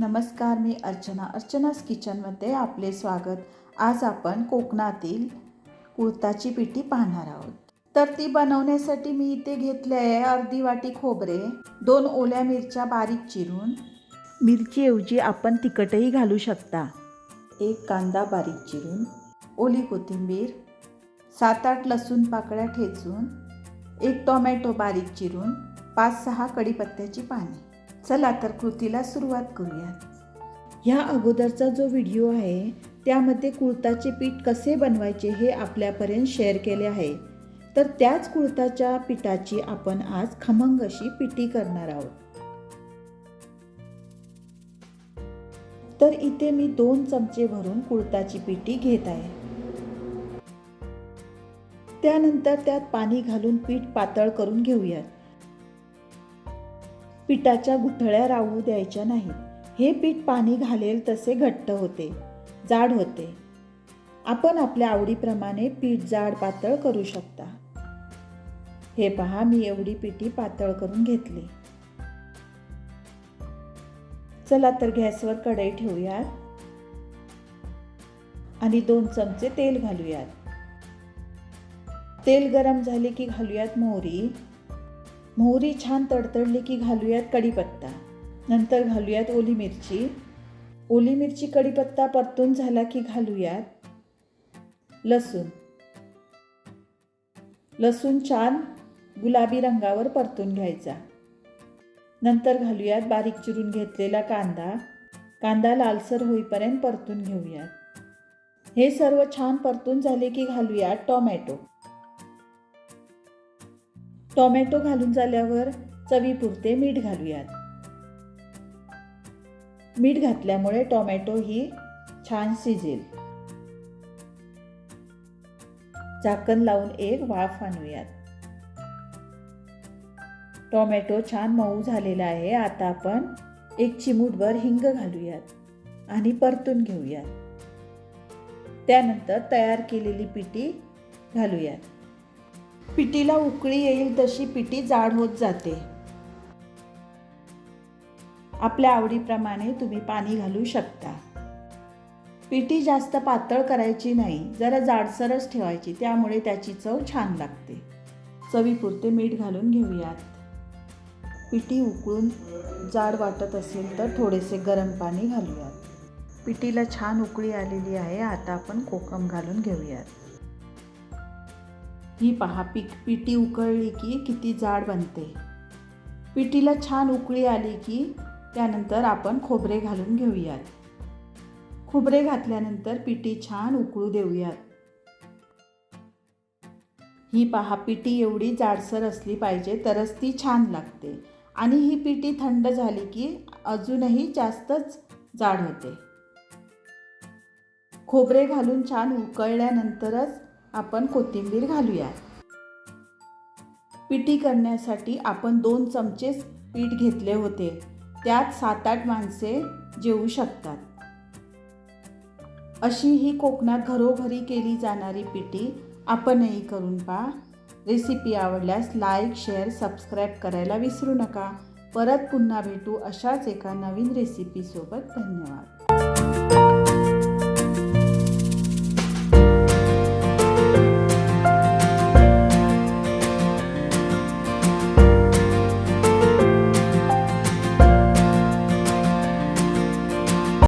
नमस्कार मी अर्चना. अर्चनास किचनमध्ये आपले स्वागत. आज आपण कोकणातील कुळताची पिठी पाहणार आहोत. तर ती बनवण्यासाठी मी इथे घेतले आहे अर्धी वाटी खोबरे दोन ओल्या मिरच्या बारीक चिरून. मिरचीऐवजी आपण तिखटही घालू शकता. एक कांदा बारीक चिरून. ओली कोथिंबीर सात आठ लसूण पाकळ्या ठेचून. एक टोमॅटो बारीक चिरून. पाच सहा कढीपत्त्याची पाने. चला तर कृतीला सुरुवात करूयात. ह्या अगोदरचा जो व्हिडिओ आहे त्यामध्ये कुळताचे पीठ कसे बनवायचे हे आपल्यापर्यंत शेअर केले आहे. तर त्याच कुळताच्या पिठाची आपण आज खमंग अशी पिठी करणार आहोत. तर इथे मी दोन चमचे भरून कुळताची पिठी घेत आहे. त्यानंतर त्यात पाणी घालून पीठ पातळ करून घेऊयात. पिठाच्या गुठळ्या राहू द्यायच्या नाहीत. हे पीठ पाणी घालेल तसे घट्ट होते. जाड होते. आपण आपल्या आवडीप्रमाणे पीठ जाड पातळ करू शकता. हे पहा मी एवढी पिठी पातळ करून घेतली. चला तर गॅसवर कढई ठेवूयात. आणि दोन चमचे तेल घालूयात. तेल गरम झाले की घालूयात मोहरी. मोहरी छान तडतडली की घालूयात कढीपत्ता. नंतर घालूयात ओली मिरची. ओली मिरची कढीपत्ता परतून झाला की घालूयात लसूण. लसूण छान गुलाबी रंगावर परतून घ्यायचा. नंतर घालूयात बारीक चिरून घेतलेला कांदा. कांदा लालसर होईपर्यंत परतून घेऊयात. हे सर्व छान परतून झाले की घालूयात टोमॅटो. टोमॅटो घालून झाल्यावर चवीपुरते मीठ घालूयात. मीठ घातल्यामुळे टोमॅटो ही छान शिजेल. झाकण लावून एक वाफ आणूयात. टोमॅटो छान मऊ झालेला आहे. आता आपण एक चिमूटभर हिंग घालूयात आणि परतून घेऊयात. त्यानंतर तयार केलेली पिठी घालूयात. पिटीला उकळी येईल तशी पिटी जाड होत जाते. आपल्या आवडीप्रमाणे तुम्ही पाणी घालू शकता. पिठी जास्त पातळ करायची नाही जरा जाडसरच ठेवायची त्यामुळे त्याची चव छान लागते. चवीपुरते मीठ घालून घेऊयात. पिठी उकळून जाड वाटत असेल तर थोडेसे गरम पाणी घालूयात. पिठीला छान उकळी आलेली आहे आता आपण कोकम घालून घेऊयात. ही पहा पीठ पिटी उकळली की किती जाड बनते. पिटीला छान उकळी आली की त्यानंतर आपण खोबरे घालून घेऊयात. खोबरे घातल्यानंतर पिटी छान उकळू देऊयात. ही पहा पिटी एवढी जाडसर असली पाहिजे तरच ती छान लागते आणि ही पिटी थंड झाली की अजूनही जास्तच जाड होते. खोबरे घालून छान उकळल्यानंतरच आपण कोथिंबीर घालूया पिठी करण्यासाठी आपण दोन चमचेच पीठ घेतले होते. त्यात सात आठ माणसे जेवू शकतात. अशी ही कोकणात घरोघरी केली जाणारी पिठी आपणही करून पहा. रेसिपी आवडल्यास लाईक शेअर सबस्क्राईब करायला विसरू नका. परत पुन्हा भेटू अशाच एका नवीन रेसिपीसोबत. धन्यवाद.